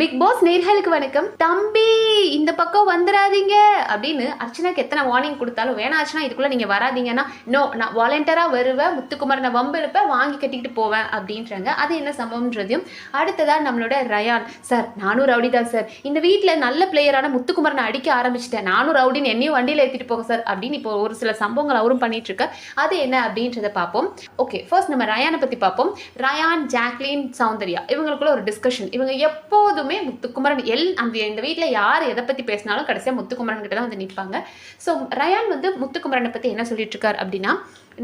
Big pass நேர்களுக்கு வணக்கம். தம்பி இந்த பக்கம் வந்துடாதீங்க அப்படின்னு அர்ச்சனாக்கு எத்தனை வார்னிங் கொடுத்தாலும் வேணா அர்ச்சனா இதுக்குள்ளே நீங்கள் வராதீங்கன்னா நோ நான் வாலண்டியராக வருவேன் முத்துக்குமரனை வம்பு இருப்பேன் வாங்கி கட்டிக்கிட்டு போவேன் அப்படின்றாங்க. அது என்ன சம்பவம்ன்றதையும் அடுத்ததாக நம்மளோட ரயான். சார் நானும் ரவுடி தான் சார். இந்த வீட்டில் நல்ல பிளேயரான முத்துக்குமாரனை அடிக்க ஆரம்பிச்சிட்டேன். நானும் ரவுடின்னு என்னையும் வண்டியில் ஏற்றிட்டு போங்க சார் அப்படின்னு இப்போ ஒரு சில சம்பவங்கள் அவரும் பண்ணிட்டு இருக்க அது என்ன அப்படின்றத பார்ப்போம். ஓகே ஃபர்ஸ்ட் நம்ம ரயானை பற்றி பார்ப்போம். ரயான் ஜாக்லின் சௌந்தர்யா இவங்களுக்குள்ள ஒரு டிஸ்கஷன் இவங்க எப்போதுமே முத்துக்குமரன் எல் அந்த இந்த வீட்டில் யார் எதை பற்றி பேசினாலும் கடைசியாக முத்துக்குமரன் கிட்ட தான் வந்து நிற்பாங்க ஸோ ரயான் வந்து முத்துக்குமரனை பற்றி என்ன சொல்லிட்டு இருக்கார் அப்படின்னா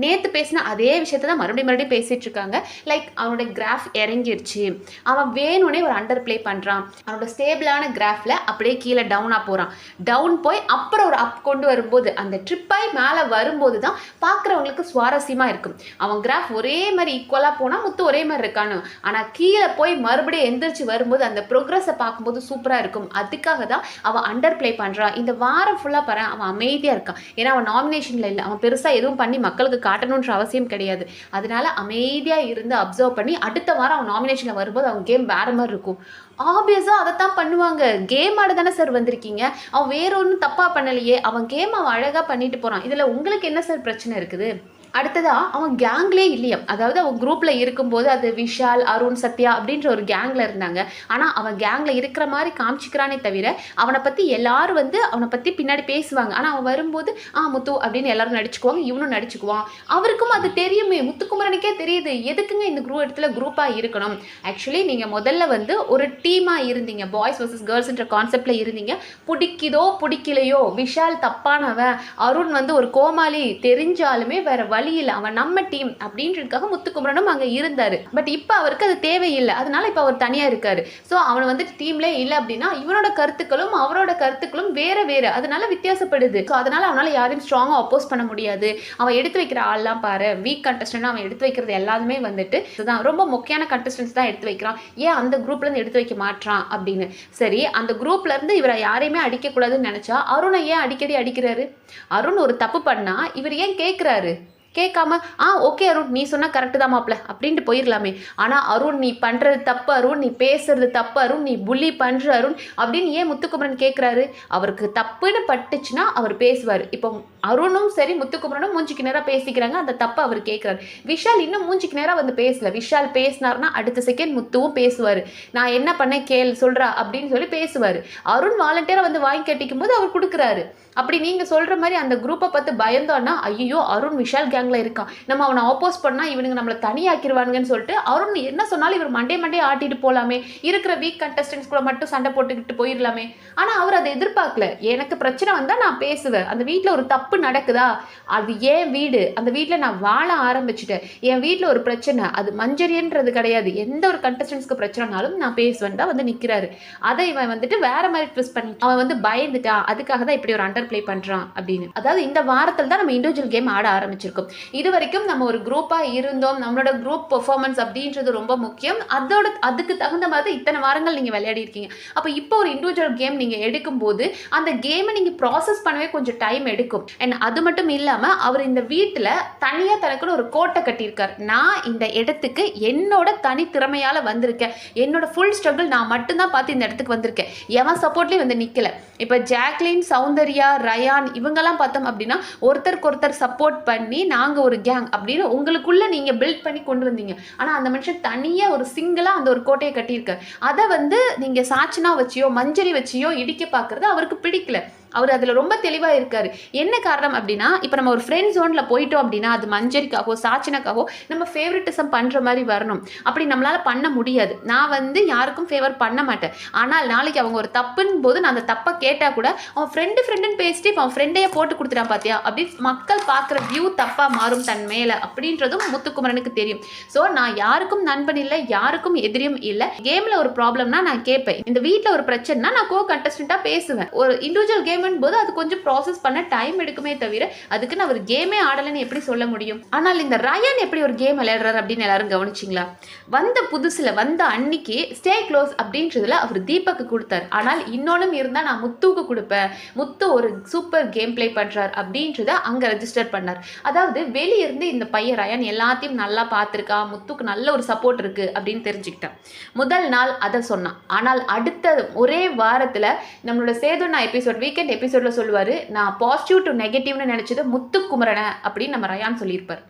நேற்று பேசின அதே விஷயத்தை தான் மறுபடியும் மறுபடியும் பேசிகிட்டு இருக்காங்க. லைக் அவனோட கிராஃப் இறங்கிருச்சு. அவன் வேணும்னே ஒரு அண்டர் ப்ளே பண்ணுறான் அவனோட ஸ்டேபிளான கிராஃபில் அப்படியே கீழே டவுனாக போகிறான் டவுன் போய் அப்புறம் ஒரு அப் கொண்டு வரும்போது அந்த ட்ரிப்பாய் மேலே வரும்போது தான் பார்க்குறவங்களுக்கு சுவாரஸ்யமாக இருக்கும். அவன் கிராஃப் ஒரே மாதிரி ஈக்குவலாக போனால் முத்து ஒரே மாதிரி இருக்கானு ஆனால் கீழே போய் மறுபடியும் எந்திரிச்சு வரும்போது அந்த ப்ரோக்ரஸை பார்க்கும்போது சூப்பராக இருக்கும். அதுக்காக தான் அவன் அண்டர் ப்ளே பண்ணுறான் இந்த வாரம் ஃபுல்லாக பாரு அவன் அமைதியாக இருக்கான். ஏன்னா அவன் நாமினேஷனில் இல்லை. அவன் பெருசாக எதுவும் பண்ணி மக்களுக்கு காட்டணுன்ற அவசியம் கிடையாது. அதனால அமைதியாக இருந்து அப்சர்வ் பண்ணி அடுத்த வாரம் அவன் நாமினேஷனில் வரும்போது அவன் கேம் வேறு மாதிரி இருக்கும். ஆப்வியஸாக அதை தான் பண்ணுவாங்க. கேம் ஆட தானே சார் வந்திருக்கீங்க. அவன் வேற ஒன்றும் தப்பாக பண்ணலையே. அவன் கேம் அவன் அழகாக பண்ணிட்டு போகிறான் இதில் உங்களுக்கு என்ன சார் பிரச்சனை இருக்குது? அடுத்ததா அவன் கேங்லேயே இல்லையா. அதாவது அவன் குரூப்ல இருக்கும்போது அது விஷால் அருண் சத்யா அப்படின்ற ஒரு கேங்ல இருந்தாங்க. ஆனா அவன் கேங்ல இருக்கிற மாதிரி காமிச்சிக்கிறானே தவிர அவனை பத்தி எல்லாரும் வந்து அவனை பத்தி பின்னாடி பேசுவாங்க. ஆனா அவன் வரும்போது ஆ முத்து அப்படின்னு எல்லாரும் நடிச்சுக்குவாங்க. இவனும் நடிச்சுக்குவான். அவருக்கும் அது தெரியுமே. முத்துக்குமரனுக்கே தெரியுது. எதுக்குங்க இந்த குரூப் இடத்துல குரூப்பா இருக்கணும்? ஆக்சுவலி நீங்க முதல்ல வந்து ஒரு டீமா இருந்தீங்க. பாய்ஸ் வர்சஸ் கேர்ள்ஸ்ன்ற கான்செப்ட்ல இருந்தீங்க. பிடிக்குதோ பிடிக்கலையோ விஷால் தப்பானவன் அருண் வந்து ஒரு கோமாளி தெரிஞ்சாலுமே வேற வழி இல்லை அவன் நம்ம டீம் அப்படின்றதுக்காக முத்துக்குமரனும் அங்கே இருந்தார். பட் இப்போ அவருக்கு அது தேவையில்லை. அதனால இப்போ அவர் தனியாக இருக்கார். ஸோ அவன் வந்து டீம்ல இல்லை அப்படின்னா இவனோட கருத்துக்களும் அவரோட கருத்துக்களும் வேற வேற. அதனால வித்தியாசப்படுது. ஸோ அதனால அவனால் யாரையும் ஸ்ட்ராங்காக அப்போஸ் பண்ண முடியாது. அவன் எடுத்து வைக்கிற ஆள்லாம் பாரு. வீக் கண்டஸ்டன்ட் அவன் எடுத்து வைக்கிறது எல்லாருமே வந்துட்டு இதுதான். ரொம்ப முக்கியமான கண்டஸ்டன்ஸ் தான் எடுத்து வைக்கிறான். ஏன் அந்த குரூப்லேருந்து எடுத்து வைக்க மாட்றான் அப்படின்னு. சரி அந்த குரூப்ல இருந்து இவரை யாரையுமே அடிக்கக்கூடாதுன்னு நினச்சா அருணை ஏன் அடிக்கடி அடிக்கிறாரு? அருண் ஒரு தப்பு பண்ணால் இவர் ஏன் கேட்குறாரு கேட்காம ஆ ஓகே அருண் நீ சொன்னால் கரெக்டு தான் மாப்பிள அப்படின்ட்டு போயிடலாமே ஆனால் அருண் நீ பண்ணுறது தப்பு அருண் நீ பேசுறது தப்பு அருண் நீ புள்ளி பண்ணுற அருண் அப்படின்னு ஏன் முத்துக்குமரன் கேட்குறாரு அவருக்கு தப்புன்னு பட்டுச்சுன்னா அவர் பேசுவார். இப்போ அருணும் சரி முத்துக்குமரனும் மூஞ்சிக்கு நேராக பேசிக்கிறாங்க. அந்த தப்பை அவர் கேட்குறாரு விஷால் இன்னும் மூஞ்சிக்கு நேராக வந்து பேசல. விஷால் பேசினார்னா அடுத்த செகண்ட் முத்துவும் பேசுவார். நான் என்ன பண்ண கேள் சொல்கிறா அப்படின்னு சொல்லி பேசுவார். அருண் வாலண்டியராக வந்து வாங்கி கட்டிக்கும் போது அவர் கொடுக்குறாரு. அப்படி நீங்கள் சொல்கிற மாதிரி அந்த குரூப்பை பார்த்து பயந்தோன்னா ஐயோ அருண் விஷால் கேங்கில் இருக்கான். நம்ம அவனை ஆப்போஸ் பண்ணால் இவனுங்க நம்மளை தனியாக்கிடுவானுங்கன்னு சொல்லிட்டு அருண் என்ன சொன்னாலும் இவர் மண்டே மண்டே ஆட்டிட்டு போகலாமே இருக்கிற வீக் கண்டஸ்டன்ஸ் கூட மட்டும் சண்டை போட்டுக்கிட்டு போயிடலாமே. ஆனால் அவர் அதை எதிர்பார்க்கல. எனக்கு பிரச்சனை வந்தால் நான் பேசுவேன். அந்த வீட்டில் ஒரு தப்பு நடக்குதா? அது ஏன் வீடு? அந்த வீட்டில் நான் வாழ ஆரம்பிச்சிட்டேன். என் வீட்டில் ஒரு பிரச்சனை. அது மஞ்சரியன்றது கிடையாது. எந்த ஒரு கண்டஸ்டன்ஸ்க்கு பிரச்சனைனாலும் நான் பேசுவேன். தான் வந்து நிற்கிறாரு அதை இவன் வந்துட்டு வேற மாதிரி ட்விஸ்ட் பண்ணி அவன் வந்து பயந்துட்டான் அதுக்காக தான் இப்படி ஒரு அண்டர் பிளே பண்ணுறான் அப்படின்னு. அதாவது இந்த வாரத்தில் தான் நம்ம இண்டிவிஜுவல் கேம் ஆட ஆரம்பிச்சிருக்கோம். இது வரைக்கும் நம்ம ஒரு குரூப்பாக இருந்தோம். நம்மளோட குரூப் பெர்ஃபார்மன்ஸ் அப்படின்றது ரொம்ப முக்கியம். அதோட அதுக்கு தகுந்த மாதிரி இத்தனை வாரங்கள் நீங்கள் விளையாடி இருக்கீங்க. அப்போ இப்போ ஒரு இண்டிவிஜுவல் கேம் நீங்கள் எடுக்கும்போது அந்த கேமை நீங்கள் ப்ராசஸ் பண்ணவே கொஞ்சம் டைம் எடுக்கும். அண்ட் அது மட்டும் இல்லாமல் அவர் இந்த வீட்டில் தனியாக தனக்குன்னு ஒரு கோட்டை கட்டியிருக்கார். நான் இந்த இடத்துக்கு என்னோட தனித்திறமையால் வந்திருக்கேன். என்னோட ஃபுல் ஸ்ட்ரகிள் நான் மட்டும்தான் பார்த்து இந்த இடத்துக்கு வந்திருக்கேன். எவன் சப்போர்ட்லேயும் வந்து நிற்கல இப்போ ஜாக்லின் சௌந்தர்யா ரயான் இவங்கெல்லாம் பார்த்தோம் அப்படின்னா ஒருத்தருக்கு ஒருத்தர் சப்போர்ட் பண்ணி நாங்கள் ஒரு கேங் அப்படின்னு உங்களுக்குள்ளே நீங்கள் பில்ட் பண்ணி கொண்டு வந்தீங்க. ஆனால் அந்த மனுஷன் தனியாக ஒரு சிங்கிளாக அந்த ஒரு கோட்டையை கட்டியிருக்கார். அதை வந்து நீங்கள் சாச்சினா வச்சியோ மஞ்சரி வச்சியோ இடிக்க பார்க்குறது அவருக்கு பிடிக்கல. அவர் அதில் ரொம்ப தெளிவாக இருக்கார். என்ன காரணம் அப்படின்னா இப்போ நம்ம ஒரு ஃப்ரெண்ட் ஜோனில் போயிட்டோம் அப்படின்னா அது மஞ்சரிக்காகவோ சாச்சினக்காகவோ நம்ம ஃபேவரட்டிசம் பண்ணுற மாதிரி வரணும். அப்படி நம்மளால் பண்ண முடியாது. நான் வந்து யாருக்கும் ஃபேவர் பண்ண மாட்டேன். ஆனால் நாளைக்கு அவங்க ஒரு தப்புன்னு போது நான் அந்த தப்பை கேட்டால் கூட அவன் ஃப்ரெண்டு ஃப்ரெண்டுன்னு பேசிட்டு இப்போ அவன் ஃப்ரெண்டையே போட்டு கொடுத்துட்டான் பார்த்தியா அப்படி மக்கள் பார்க்குற வியூ தப்பாக மாறும் தன் மேலே அப்படின்றதும் முத்துக்குமரனுக்கு தெரியும். ஸோ நான் யாருக்கும் நண்பன் இல்லை யாருக்கும் எதிரியும் இல்லை. கேமில் ஒரு ப்ராப்ளம்னா நான் கேட்பேன். இந்த வீட்டில் ஒரு பிரச்சனைனா நான் கோ கண்டஸ்டண்ட்டாக பேசுவேன். ஒரு இண்டிவிஜுவல் கேம் கேம்னு போது அது கொஞ்சம் ப்ராசஸ் பண்ண டைம் எடுக்குமே தவிர அதுக்குன்னு அவர் கேமே ஆடலைன்னு எப்படி சொல்ல முடியும்? ஆனால் இந்த ரயான் எப்படி ஒரு கேம் விளையாடுறாரு அப்படின்னு எல்லாரும் கவனிச்சிங்களா? வந்த புதுசில் வந்த அன்னைக்கு ஸ்டே க்ளோஸ் அப்படின்றதுல அவர் தீபக்கு கொடுத்தாரு. ஆனால் இன்னொன்னும் இருந்தால் நான் முத்துவுக்கு கொடுப்பேன். முத்து ஒரு சூப்பர் கேம் ப்ளே பண்ணுறார் அப்படின்றத அங்கே ரெஜிஸ்டர் பண்ணார். அதாவது வெளியிருந்து இந்த பையன் ரயான் எல்லாத்தையும் நல்லா பார்த்துருக்கா முத்துக்கு நல்ல ஒரு சப்போர்ட் இருக்குது அப்படின்னு தெரிஞ்சுக்கிட்டேன். முதல் நாள் அதை சொன்னான். ஆனால் அடுத்த ஒரே வாரத்தில் நம்மளோட சேதுண்ணா எபிசோட் வீக்கெண்ட் எபிசோட்ல சொல்லுவார் நான் பாசிட்டிவ் டு நெகட்டிவ்னு நினைச்சது முத்துக்குமரனை அப்படின்னு நம்ம ரயான் சொல்லியிருப்பார்.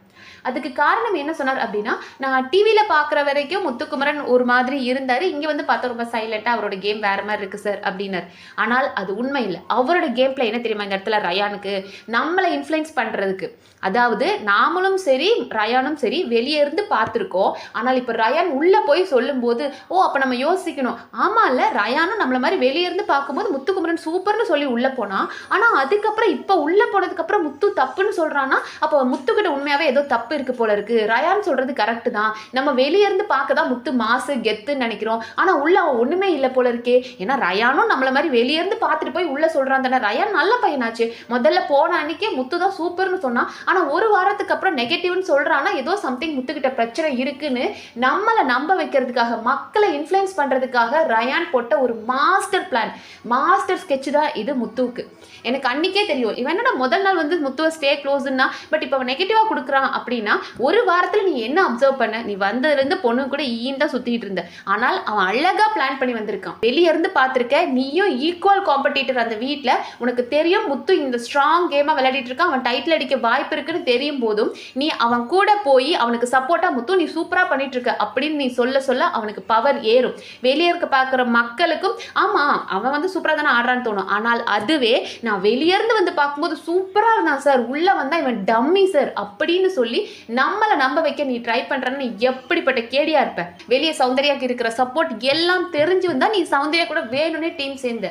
அதுக்கு காரணம் என்ன சொன்னார் அப்படின்னா நான் டிவியில் பார்க்குற வரைக்கும் முத்துக்குமரன் ஒரு மாதிரி இருந்தார். இங்கே வந்து பார்த்தா ரொம்ப சைலண்ட்டாக அவரோட கேம் வேறு மாதிரி இருக்குது சார் அப்படின்னார். ஆனால் அது உண்மை இல்லை. அவரோட கேம் பிளே என்ன தெரியுமா இந்த இடத்துல ரயானுக்கு? நம்மளை இன்ஃப்ளூயன்ஸ் பண்ணுறதுக்கு அதாவது நாமளும் சரி ரயானும் சரி வெளியே இருந்து பார்த்துருக்கோம். ஆனால் இப்போ ரயான் உள்ளே போய் சொல்லும்போது ஓ அப்போ நம்ம யோசிக்கணும். ஆமாம் இல்லை ரயானும் நம்மளை மாதிரி வெளியே இருந்து பார்க்கும்போது முத்துக்குமரன் சூப்பர்னு சொல்லி உள்ளே போனான் ஆனால் அதுக்கப்புறம் இப்போ உள்ளே போனதுக்கப்புறம் முத்து தப்புன்னு சொல்கிறான்னா அப்போ முத்துக்கிட்ட உண்மையாகவே ஏதோ தப்பு இருக்கு போல இருக்கு. ரயான் சொல்றது கரெக்ட் தான். நம்ம வெளியே இருந்து பார்க்க தான் முத்து மாசு கெத்துன்னு நினைக்கிறோம். ஆனா உள்ள அவன் ஒண்ணுமே இல்லை போல இருக்கே. ஏன்னா ரயானும் நம்மள மாதிரி வெளியே இருந்து பார்த்துட்டு போய் உள்ள சொல்றான் தானே. ரயான் நல்ல பையனாச்சு. முதல்ல போன அன்னைக்கே முத்து தான் சூப்பர்னு சொன்னான் ஆனா ஒரு வாரத்துக்கு அப்புறம் நெகட்டிவ்னு சொல்கிறான்னா ஏதோ சம்திங் முத்துக்கிட்ட பிரச்சனை இருக்குன்னு நம்மளை நம்ப வைக்கிறதுக்காக மக்களை இன்ஃப்ளூயன்ஸ் பண்றதுக்காக ரயான் போட்ட ஒரு மாஸ்டர் பிளான் மாஸ்டர் ஸ்கெட்ச் தான் இது முத்துவுக்கு. எனக்கு அன்னைக்கே தெரியும். இவன் என்னடா முதல் நாள் வந்து முத்துவை ஸ்டே க்ளோஸ்னா பட் இப்போ அவன் நெகட்டிவாக கொடுக்குறான் அப்படின்னா ஒரு வாரத்தில் நீ என்ன அப்சர்வ் பண்ண? நீ வந்ததுலேருந்து பொண்ணு கூட ஈன் தான் சுற்றிட்டு இருந்த. ஆனால் அவன் அழகாக பிளான் பண்ணி வந்திருக்கான். வெளியே இருந்து பார்த்துருக்க நீயும் ஈக்குவல் காம்படிட்டர் அந்த வீட்டில் உனக்கு தெரியும் முத்து இந்த ஸ்ட்ராங் கேமாக விளையாடிட்டு இருக்கான். அவன் டைட்டில் அடிக்க வாய்ப்பு இருக்குன்னு தெரியும் போதும் நீ அவன் கூட போய் அவனுக்கு சப்போர்ட்டாக முத்து நீ சூப்பராக பண்ணிட்டு இருக்க அப்படின்னு நீ சொல்ல சொல்ல அவனுக்கு பவர் ஏறும். வெளியே இருக்க பார்க்குற மக்களுக்கும் ஆமாம் அவன் வந்து சூப்பராக தானே ஆடுறான்னு தோணும். ஆனால் அதுவே நான் வெளியே இருந்து வந்து பார்க்கும்போது சூப்பராக இருந்தான் சார். உள்ளே வந்தால் இவன் டம்மி சார். அப்படின்னு சொல்லி சொல்லி நம்மளை நம்ப வைக்க நீ ட்ரை பண்ணுறன்னு எப்படிப்பட்ட கேடியா இருப்ப? வெளியே சௌந்தர்யாக்கு இருக்கிற சப்போர்ட் எல்லாம் தெரிஞ்சு வந்தா நீ சௌந்தர்யா கூட வேணும்னே டீம் சேர்ந்த.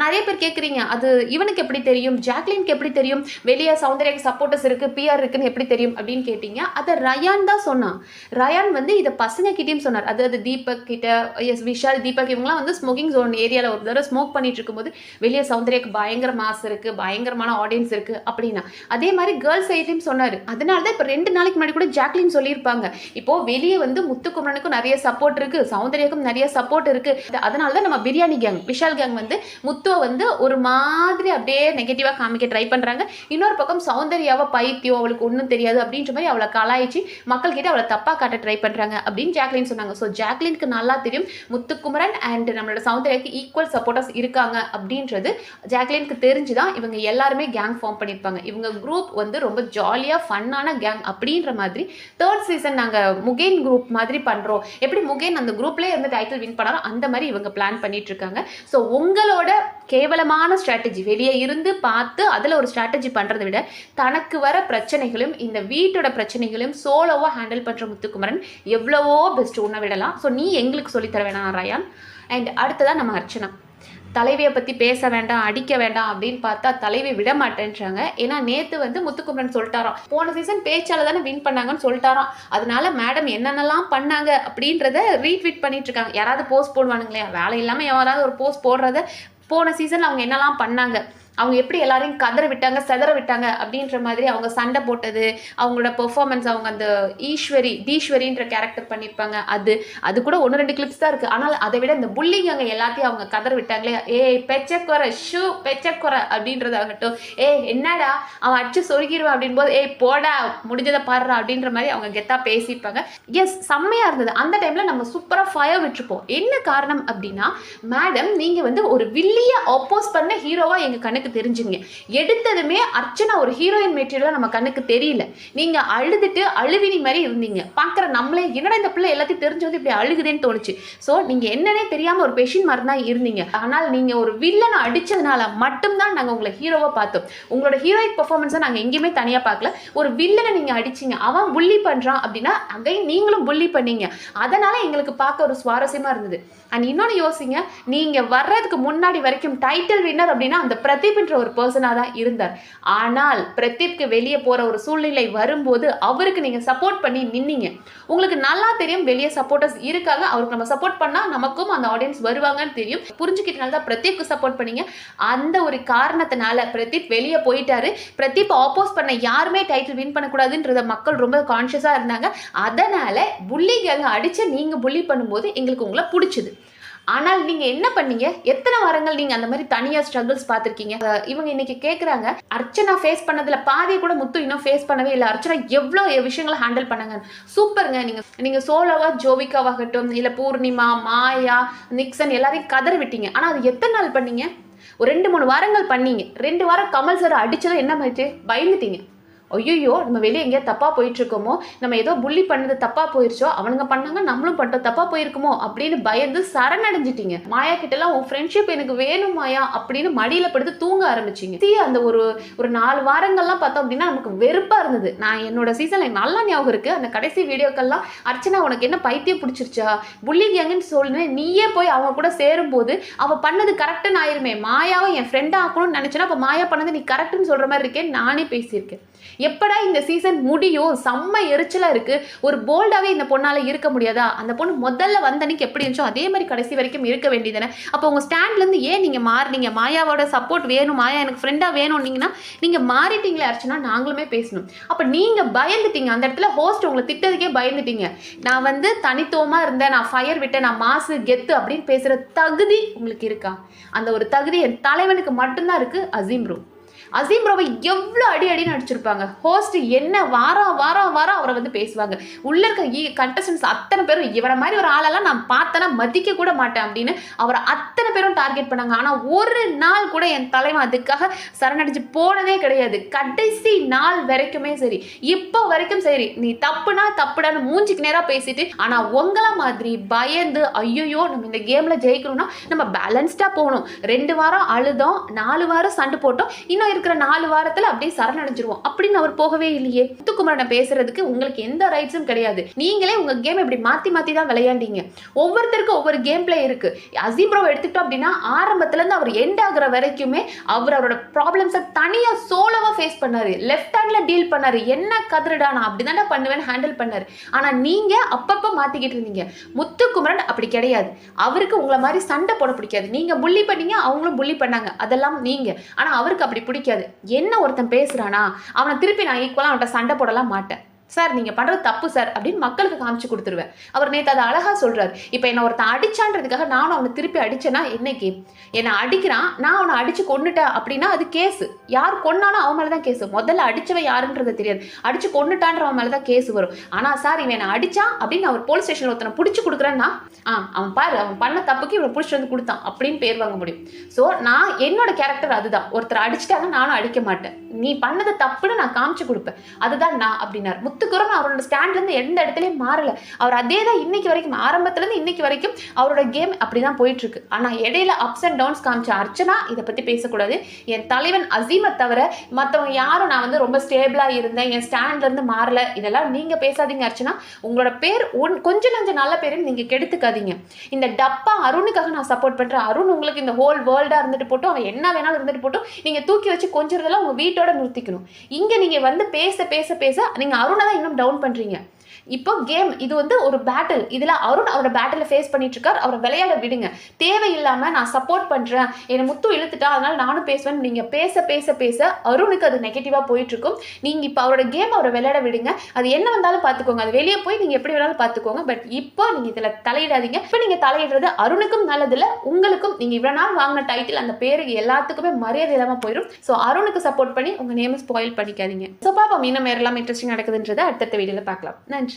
நிறைய பேர் கேட்குறீங்க அது இவனுக்கு எப்படி தெரியும் ஜாக்லினுக்கு எப்படி தெரியும் வெளியே சௌந்தர்யாக்கு சப்போர்ட்டர்ஸ் இருக்குது பிஆர் இருக்குன்னு எப்படி தெரியும் அப்படின்னு கேட்டீங்க. அதை ரயான் தான் சொன்னான். ரயான் வந்து இதை பசங்க கிட்டேயும் சொன்னார். அதாவது தீபக் கிட்ட எஸ் விஷால் தீபக் இவங்கலாம் வந்து ஸ்மோக்கிங் ஜோன் ஏரியாவில் ஒரு தடவை ஸ்மோக் பண்ணிட்டு இருக்கும்போது வெளியே சௌந்தர்யாக்கு பயங்கர மாஸ் இருக்குது பயங்கரமான ஆடியன்ஸ் இருக்குது அப்படின்னா. அதே மாதிரி கேர்ள்ஸ் சைட்லையும் சொன்னார். அதனால தான் இப்போ ரெண்டு நாளைக்கு முன்னாடி கூட ஜாக்லின் சொல்லியிருப்பாங்க. இப்போ வெளியே வந்து முத்துக்குமரனுக்கும் நிறைய சப்போர்ட் இருக்குது சௌந்தர்யாக்கும் நிறைய சப்போர்ட் இருக்குது அதனால தான் நம்ம பிரியாணி கேங் விஷால் கேங் வந்து முத்துவை வந்து ஒரு மாதிரி அப்படியே நெகட்டிவாக காமிக்க ட்ரை பண்ணுறாங்க இன்னொரு பக்கம் சௌந்தர்யாவை பைத்தியம் அவளுக்கு ஒன்றும் தெரியாது அப்படின்ற மாதிரி அவளை கலாய்ச்சி மக்கள்கிட்ட அவளை தப்பாக காட்ட ட்ரை பண்ணுறாங்க அப்படின்னு ஜாக்லின் சொன்னாங்க. ஸோ ஜாக்லினுக்கு நல்லா தெரியும். முத்துக்குமரன் அண்ட் நம்மளோட சௌந்தர்யாக்கு ஈக்குவல் சப்போர்ட்டர்ஸ் இருக்காங்க அப்படின்றது ஜாக்லினுக்கு தெரிஞ்சு தான் இவங்க எல்லாருமே கேங் ஃபார்ம் பண்ணியிருப்பாங்க. இவங்க குரூப் வந்து ரொம்ப ஜாலியாக ஃபன்னான கேங் அப்படின்ற மாதிரி தேர்ட் சீசன் நாங்கள் முகேன் குரூப் மாதிரி பண்ணுறோம் எப்படி முகேன் அந்த குரூப்லேயே இருந்து டைட்டில் வின் பண்ணாரோ அந்த மாதிரி இவங்க பிளான் பண்ணிட்டு இருக்காங்க. ஸோ உங்களோட கேவலமான ஸ்ட்ராட்டஜி வெளியே இருந்து பார்த்து அதில் ஒரு ஸ்ட்ராட்டஜி பண்ணுறதை விட தனக்கு வர பிரச்சனைகளும் இந்த வீட்டோட பிரச்சனைகளையும் சோலோவாக ஹேண்டில் பண்ணுற முத்துக்குமரன் எவ்வளவோ பெஸ்ட் உன்னை விடலாம். ஸோ நீ எங்களுக்கு சொல்லித்தர வேணாம் ரயான். அண்ட் அடுத்ததான் நம்ம அர்ச்சனா. தலைவியை பற்றி பேச வேண்டாம் அடிக்க வேண்டாம் அப்படின்னு பார்த்தா தலைவி விட மாட்டேன்றாங்க. ஏன்னா நேற்று வந்து முத்துக்குமரன் சொல்லிட்டாராம். போன சீசன் பேச்சால் தானே வின் பண்ணாங்கன்னு சொல்லிட்டாராம். அதனால மேடம் என்னென்னலாம் பண்ணாங்க அப்படின்றத ரீட்வீட் பண்ணிட்டு இருக்காங்க. யாராவது போஸ்ட் போடுவானுங்களே வேலை இல்லாமல் யாராவது ஒரு போஸ்ட் போடுறத போன சீசன் அவங்க என்னெல்லாம் பண்ணாங்க? அவங்க எப்படி எல்லாரையும் கதற விட்டாங்க செதற விட்டாங்க அப்படின்ற மாதிரி அவங்க சண்டை போட்டது அவங்களோட பெர்ஃபார்மன்ஸ் அவங்க அந்த ஈஸ்வரி தீஸ்வரின்ற கேரக்டர் பண்ணியிருப்பாங்க அது அது கூட ஒன்று ரெண்டு கிளிப்ஸ் தான் இருக்குது ஆனால் அதை விட இந்த புள்ளிங்க அங்கே எல்லாத்தையும் அவங்க கதற விட்டாங்களே. ஏய் பெச்சக்குறை ஷூ பெச்சக்குறை அப்படின்றதாகட்டும் ஏய் என்னடா அவன் அடிச்சு சொருகிடுவான் அப்படின் போது ஏய் போடா முடிஞ்சதை பாடுறா அப்படின்ற மாதிரி அவங்க கெத்தாக பேசியிருப்பாங்க எஸ் செம்மையாக இருந்தது. அந்த டைமில் நம்ம சூப்பராக ஃபயர் விட்டுருப்போம். என்ன காரணம் அப்படின்னா மேடம் நீங்கள் வந்து ஒரு வில்லியை ஆப்போஸ் பண்ண ஹீரோவாக எங்கள் கண்ணுக்கு தெரிஞ்சுங்க எடுத்ததுமே அர்ச்சனா ஒரு ஹீரோயின் மெட்டீரியலாக நம்ம கண்ணுக்கு தெரியல. நீங்கள் அழுதுட்டு அழுவினி மாதிரி இருந்தீங்க. பார்க்குற நம்மளே என்னடா இந்த பிள்ளை எல்லாத்தையும் தெரிஞ்சு வந்து இப்படி அழுகுதேன்னு தோணுச்சு. ஸோ நீங்கள் என்னன்னே தெரியாமல் ஒரு பெஷின் மாதிரி தான் இருந்தீங்க. ஆனால் நீங்கள் ஒரு வில்லனை அடித்ததுனால மட்டும்தான் நாங்கள் உங்களை ஹீரோவாக பார்த்தோம். உங்களோட ஹீரோயிக் பர்ஃபார்மன்ஸை நாங்கள் எங்கேயுமே தனியாக பார்க்கல. ஒரு வில்லனை நீங்கள் அடிச்சீங்க. அவன் புள்ளி பண்ணுறான் அப்படின்னா அகைன் நீங்களும் புள்ளி பண்ணீங்க. அதனால எங்களுக்கு பார்க்க ஒரு சுவாரஸ்யமாக இருந்தது. அண்ட் இன்னொன்று யோசிங்க. நீங்கள் வர்றதுக்கு முன்னாடி வரைக்கும் டைட்டில் வின்னர் அப்படின்னா அந்த பிரதி பிரதீப்ன்ற ஒரு பர்சனாக தான் இருந்தார். ஆனால் பிரதீப்க்கு வெளியே போகிற ஒரு சூழ்நிலை வரும்போது அவருக்கு நீங்கள் சப்போர்ட் பண்ணி நின்னீங்க. உங்களுக்கு நல்லா தெரியும் வெளியே சப்போர்ட்டர்ஸ் இருக்காங்க. அவருக்கு நம்ம சப்போர்ட் பண்ணால் நமக்கும் அந்த ஆடியன்ஸ் வருவாங்கன்னு தெரியும். புரிஞ்சுக்கிட்டனால தான் பிரதீப்க்கு சப்போர்ட் பண்ணீங்க. அந்த ஒரு காரணத்தினால பிரதீப் வெளியே போயிட்டாரு. பிரதீப் ஆப்போஸ் பண்ண யாருமே டைட்டில் வின் பண்ணக்கூடாதுன்றத மக்கள் ரொம்ப கான்ஷியஸாக இருந்தாங்க. அதனால புள்ளி கேங்க அடிச்ச நீங்கள் புள்ளி பண்ணும்போது எங்களுக்கு உங்களை பிடிச்சது. ஆனால் நீங்க என்ன பண்ணீங்க? எத்தனை வாரங்கள் நீங்க அந்த மாதிரி தனியா ஸ்ட்ரகிள்ஸ் பார்த்துருக்கீங்க? இவங்க இன்னைக்கு கேட்குறாங்க அர்ச்சனா ஃபேஸ் பண்ணதுல பாதியை கூட முத்து இன்னும் ஃபேஸ் பண்ணவே இல்லை. அர்ச்சனா எவ்வளோ விஷயங்களை ஹேண்டில் பண்ணாங்க. சூப்பருங்க நீங்க நீங்க சோலோவா ஜோவிகாவாகட்டும் இல்லை பூர்ணிமா மாயா நிக்சன் எல்லாரையும் கதற விட்டீங்க. ஆனால் அது எத்தனை நாள் பண்ணீங்க? ஒரு ரெண்டு மூணு வாரங்கள் பண்ணீங்க. ரெண்டு வாரம் கமல் சார் அடிச்சதும் என்ன ஆயிடுச்சு பயந்துட்டீங்க. ஐயோ நம்ம வெளியே எங்கேயா தப்பா போயிட்டு இருக்கோமோ நம்ம ஏதோ புள்ளி பண்ணது தப்பா போயிருச்சோ அவனுங்க பண்ணாங்க நம்மளும் பண்ணிட்டோம் தப்பா போயிருக்குமோ அப்படின்னு பயந்து சரணடைஞ்சிட்டீங்க. மாயா கிட்டலாம் உன் ஃப்ரெண்ட்ஷிப் எனக்கு வேணும் மாயா அப்படின்னு மடியில படுத்து தூங்க ஆரம்பிச்சிங்க. தீ அந்த ஒரு ஒரு நாலு வாரங்கள்லாம் பார்த்தோம் அப்படின்னா நமக்கு வெறுப்பா இருந்தது. நான் என்னோட சீசன்ல எனக்கு நல்லா ஞாபகம் இருக்கு. அந்த கடைசி வீடியோக்கள்லாம் அர்ச்சனா உனக்கு என்ன பைத்தியம் பிடிச்சிருச்சா? புள்ளி கேங்குன்னு சொல்லுன்னு நீயே போய் அவங்க கூட சேரும்போது அவ பண்ணது கரெக்டுன்னு ஆயிருமே. மாயாவை என் ஃப்ரெண்டா ஆக்கணும்னு நினைச்சேன்னா அப்ப மாயா பண்ணது நீ கரெக்டுன்னு சொல்ற மாதிரி இருக்கேன் நானே பேசியிருக்கேன். எப்படா இந்த சீசன் முடியும்? செம்ம எரிச்சலாக இருக்குது ஒரு போல்டாகவே இந்த பொண்ணால் இருக்க முடியாதா? அந்த பொண்ணு முதல்ல வந்தன்னைக்கு எப்படி இருந்துச்சோ அதே மாதிரி கடைசி வரைக்கும் இருக்க வேண்டியதானே அப்போ உங்கள் ஸ்டாண்ட்லேருந்து ஏன் நீங்கள் மாறுனீங்க? மாயாவோட சப்போர்ட் வேணும் மாயா எனக்கு ஃப்ரெண்டாக வேணும்னீங்கன்னா நீங்கள் மாறிட்டீங்களே அர்ச்சனா நாங்களுமே பேசணும். அப்போ நீங்கள் பயந்துட்டீங்க. அந்த இடத்துல ஹோஸ்ட் உங்களை திட்டதுக்கே பயந்துட்டீங்க. நான் வந்து தனித்துவமாக இருந்தேன் நான் ஃபயர் விட்டேன் நான் மாசு கெத்து அப்படின்னு பேசுகிற தகுதி உங்களுக்கு இருக்கா? அந்த ஒரு தகுதி என் தலைவனுக்கு மட்டும்தான் இருக்குது அசீம் ரூ அசீம் ப்ரோவை எவ்வளோ அடி அடின்னு அடிச்சிருப்பாங்க. ஹோஸ்ட் என்ன வாரம் வாரம் வாரம் அவரை வந்து பேசுவாங்க. உள்ள இருக்க கண்டஸ்டன்ஸ் அத்தனை பேரும் இவரை மாதிரி ஒரு ஆளெல்லாம் நான் பார்த்தேன்னா மதிக்க கூட மாட்டேன் அப்படின்னு அவரை அத்தனை பேரும் டார்கெட் பண்ணாங்க. ஆனால் ஒரு நாள் கூட என் தலைவன் அதுக்காக சரணடைஞ்சு போனதே கிடையாது. கடைசி நாள் வரைக்குமே சரி. இப்போ வரைக்கும் சரி. நீ தப்புனா தப்புடான்னு மூஞ்சிக்கு நேராக பேசிட்டு ஆனால் உங்களை மாதிரி பயந்து ஐயோயோ நம்ம இந்த கேமில் ஜெயிக்கணும்னா நம்ம பேலன்ஸ்டாக போகணும். ரெண்டு வாரம் அழுதோம் நாலு வாரம் சண்டை போட்டோம் இன்னும் இருக்கிற நாலு வாரத்துல அப்படியே சரணடைஞ்சிருவோம். அப்படின்னு அவர் போகவே இல்லையே. முத்துக்குமரனை பேசுறதுக்கு உங்களுக்கு எந்த ரைட்ஸும் கிடையாது. நீங்களே உங்க கேம் இப்படி மாத்தி மாத்தி தான் விளையாண்டீங்க. ஒவ்வொருத்தருக்கும் ஒவ்வொரு கேம் பிளே இருக்கு. அசீம் ப்ரோ எடுத்துக்கிட்டோம் அப்படின்னா ஆரம்பத்துல இருந்து அவர் எண்ட் ஆகுற வரைக்குமே அவர் அவரோட ப்ராப்ளம்ஸை தனியா சோலோவா ஃபேஸ் பண்ணாரு. லெஃப்ட் ஹேண்ட்ல டீல் பண்ணாரு. என்ன கதிரடா நான் அப்படிதான்டா பண்ணுவேன் ஹேண்டில் பண்ணாரு. ஆனா நீங்க அப்பப்ப மாத்திக்கிட்டு இருந்தீங்க. முத்துக்குமரன் அப்படி கிடையாது. அவருக்கு உங்களை மாதிரி சண்டை போட பிடிக்காது. நீங்க புள்ளி பண்ணீங்க அவங்களும் புள்ளி பண்ணாங்க. அதெல்லாம் நீங்க. ஆனா அவருக்கு அப்படி பிடிக்காது. என்ன ஒருத்தன் பேசுறானா அவனை திருப்பி நான் ஈக்குவலாக அவன்கிட்ட சண்டை போடலாம் மாட்டேன். சார் நீங்கள் பண்ணுறது தப்பு சார் அப்படின்னு மக்களுக்கு காமிச்சு கொடுத்துருவேன். அவர் நேற்று அதை அழகாக சொல்கிறார் இப்போ என்னை ஒருத்தன் அடிச்சான்றதுக்காக நானும் அவனை திருப்பி அடித்தேன்னா என்னைக்கு? என்னை அடிக்கிறான் நான் அவனை அடித்து கொன்னுட்டேன் அப்படின்னா அது கேஸு. யார் கொன்னாலும் அவன் மேலே தான் கேஸ். முதல்ல அடித்தவன் யாருன்றது தெரியாது. அடித்து கொன்னுட்டான்ற அவன் மேலதான் கேஸ் வரும். ஆனால் சார் இவன் என்னை அடித்தான் அப்படின்னு அவர் போலீஸ் ஸ்டேஷனில் ஒருத்தனை பிடிச்சி கொடுக்குறேன்னா ஆ அவன் பாரு அவன் பண்ண தப்புக்கு இவனை பிடிச்சிட்டு வந்து கொடுத்தான் அப்படின்னு பேர் வாங்க முடியும். ஸோ நான் என்னோட கேரக்டர் அதுதான். ஒருத்தர் அடிச்சிட்டாங்க நானும் அடிக்க மாட்டேன். நீ பண்ணதை தப்புன்னு நான் காமிச்சு கொடுப்பேன். அதுதான் நான் அப்படின்னார். முத்துக்குறன் அவரோட ஸ்டாண்ட்லேருந்து எந்த இடத்துலையும் மாறல. அவர் அதே தான் இன்னைக்கு வரைக்கும் ஆரம்பத்துலேருந்து இன்னைக்கு வரைக்கும் அவரோட கேம் அப்படிதான் போயிட்டு இருக்கு ஆனால் இடையில அப்ஸ் அண்ட் டவுன்ஸ் காமிச்ச அர்ச்சனா இதை பற்றி பேசக்கூடாது. என் தலைவன் அசீமை தவிர மற்றவங்க யாரும் நான் வந்து ரொம்ப ஸ்டேபிளாக இருந்தேன் என் ஸ்டாண்ட்லேருந்து மாறல. இதெல்லாம் நீங்கள் பேசாதீங்க அர்ச்சனா. உங்களோட பேர் ஒன் கொஞ்சம் நஞ்ச நல்ல பேரையும் நீங்கள் கெடுத்துக்காதீங்க. இந்த டப்பா அருணுக்காக நான் சப்போர்ட் பண்ணுறேன் அருண் உங்களுக்கு இந்த ஹோல் வேர்ல்டாக இருந்துட்டு போட்டும் அவன் என்ன வேணாலும் இருந்துட்டு போட்டும். நீங்கள் தூக்கி வச்சு கொஞ்சறதெல்லாம் உங்கள் வீட்டோட நிறுத்திக்கணும். இங்கே நீங்கள் வந்து பேச பேச பேச நீங்கள் அருணை இன்னும் டவுன் பண்றீங்க. இப்போ கேம் இது வந்து ஒரு பேட்டில் இதில் அருண் அவரோட பேட்டில் ஃபேஸ் பண்ணிட்டு இருக்கார் அவரை விளையாட விடுங்க. தேவையில்லாமல் நான் சப்போர்ட் பண்ணுறேன் என்னை முத்து இழுத்துட்டா அதனால் நானும் பேசுவேன். நீங்கள் பேச பேச பேச அருணுக்கு அது நெகட்டிவாக போயிட்டுருக்கும். நீங்கள் இப்போ அவரோட கேம் அவரை விளையாட விடுங்க. அது என்ன வந்தாலும் பார்த்துக்கோங்க அது வெளியே போய் நீங்கள் எப்படி வேணாலும் பார்த்துக்கோங்க பட் இப்போ நீங்கள் இதில் தலையிடாதீங்க. இப்போ நீங்கள் தலையிடுறது அருணுக்கும் நல்லதில்ல உங்களுக்கும். நீங்கள் இவ்வளோ நாள் வாங்கின டைட்டில் அந்த பேருக்கு எல்லாத்துக்குமே மரியாதை இல்லாமல் போயிடும் ஸோ அருணுக்கு சப்போர்ட் பண்ணி உங்கள் நேம் ஸ்பாயில் பண்ணிக்காதீங்க. ஸோ பாப்போம். இன்னும் வேற எல்லாம் இன்ட்ரெஸ்டிங் நடக்குதுன்றதை அடுத்தடுத்த வீடியோவில் பார்க்கலாம். நன்றி.